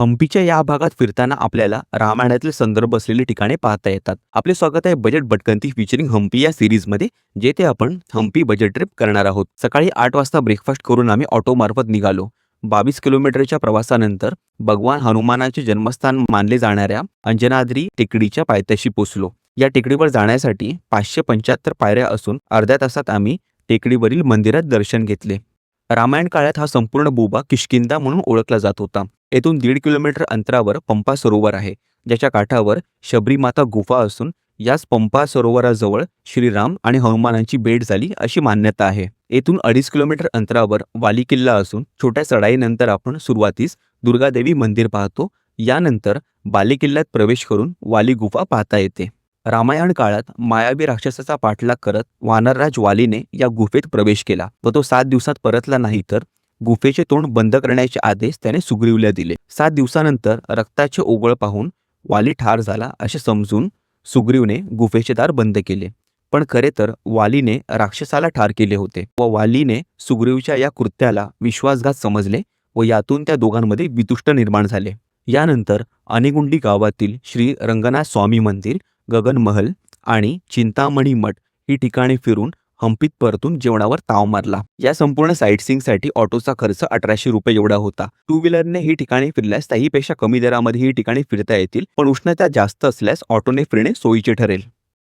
हम्पीच्या या भागात फिरताना आपल्याला रामायणातील संदर्भ असलेली ठिकाणे पाहता येतात. आपले स्वागत आहे बजेट भटकंती फिचरिंग हम्पी या सिरीजमध्ये जेथे आपण हम्पी बजेट ट्रिप करणार आहोत. सकाळी आठ वाजता ब्रेकफास्ट करून आम्ही ऑटो मार्फत निघालो. बावीस किलोमीटरच्या प्रवासानंतर भगवान हनुमानाचे जन्मस्थान मानले जाणाऱ्या अंजनाद्री टेकडीच्या पायथ्याशी पोचलो या टेकडीवर जाण्यासाठी पाचशे पंच्याहत्तर पायऱ्या असून अर्ध्या तासात आम्ही टेकडीवरील मंदिरात दर्शन घेतले. रामायण काळात हा संपूर्ण बुबा किष्किंदा म्हणून ओळखला जात होता. येथून दीड किलोमीटर अंतरावर पंपा सरोवर आहे ज्याच्या काठावर शबरीमाता गुफा असून याच पंपा सरोवराजवळ श्रीराम आणि हनुमानांची भेट झाली अशी मान्यता आहे. येथून अडीच किलोमीटर अंतरावर वाली किल्ला असून छोट्या चढाईनंतर आपण सुरुवातीस दुर्गादेवी मंदिर पाहतो यानंतर बाली किल्ल्यात प्रवेश करून वाली गुफा पाहता येते. रामायण काळात मायावी राक्षसाचा पाठलाग करत वानरराज वालीने या गुफेत प्रवेश केला व तो सात दिवसात परतला नाही तर गुफेचे तोंड बंद करण्याचे आदेश त्याने सुग्रीवला दिले. सात दिवसानंतर रक्ताचे ओघळ पाहून वाली ठार झाला असे समजून सुग्रीवने गुफेचे दार बंद केले. पण खरे तर वालीने राक्षसाला ठार केले होते व वालीने सुग्रीवच्या या कृत्याला विश्वासघात समजले व यातून त्या दोघांमध्ये वितुष्ट निर्माण झाले. यानंतर अनेगुंडी गावातील श्री रंगनाथ स्वामी मंदिर गगन महल आणि चिंतामणी मठ ही ठिकाणे फिरून हम्पीत परतून जेवणावर ताव मारला. या संपूर्ण साईटसिंगसाठी ऑटोचा खर्च अठराशे रुपये एवढा होता. टू व्हीलरने ही ठिकाणी फिरल्यास त्याहीपेक्षा कमी दरामध्ये ही ठिकाणी फिरता येतील पण उष्णता जास्त असल्यास ऑटोने फिरणे सोयीचे ठरेल.